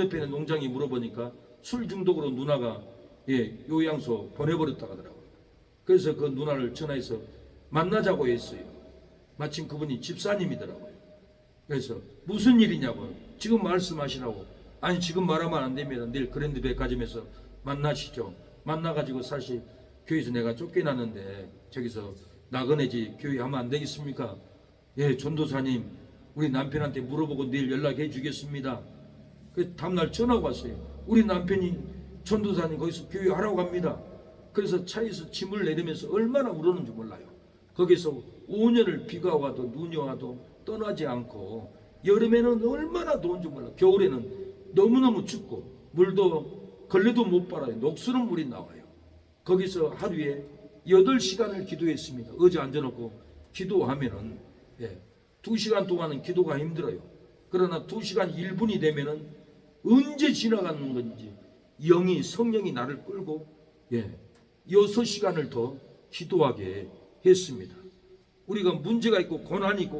건너편에 농장에 물어보니까 술 중독으로 누나가 예, 요양소 보내버렸다 하더라고요. 그래서 그 누나를 전화해서 만나자고 했어요. 마침 그분이 집사님이더라고요. 그래서 무슨 일이냐고 지금 말씀하시라고 아니 지금 말하면 안 됩니다. 내일 그랜드 백화점에서 만나시죠. 만나가지고 사실 교회에서 내가 쫓겨났는데 저기서 나그네지 교회 하면 안 되겠습니까? 예, 전도사님 우리 남편한테 물어보고 내일 연락해 주겠습니다. 그 다음날 전화가 왔어요. 우리 남편이 전도사님 거기서 교회 하라고 합니다. 그래서 차에서 짐을 내리면서 얼마나 울었는지 몰라요. 거기서 5년을 비가 와도 눈이 와도 떠나지 않고 여름에는 얼마나 더운지 몰라. 겨울에는 너무너무 춥고 물도 걸레도 못 빨아요. 녹수는 물이 나와요. 거기서 하루에 8시간을 기도했습니다. 어제 앉아놓고 기도하면은 예, 2시간 동안은 기도가 힘들어요. 그러나 2시간 1분이 되면은 언제 지나가는 건지 영이 성령이 나를 끌고 예, 6시간을 더 기도하게 했습니다. 우리가 문제가 있고 고난이 있고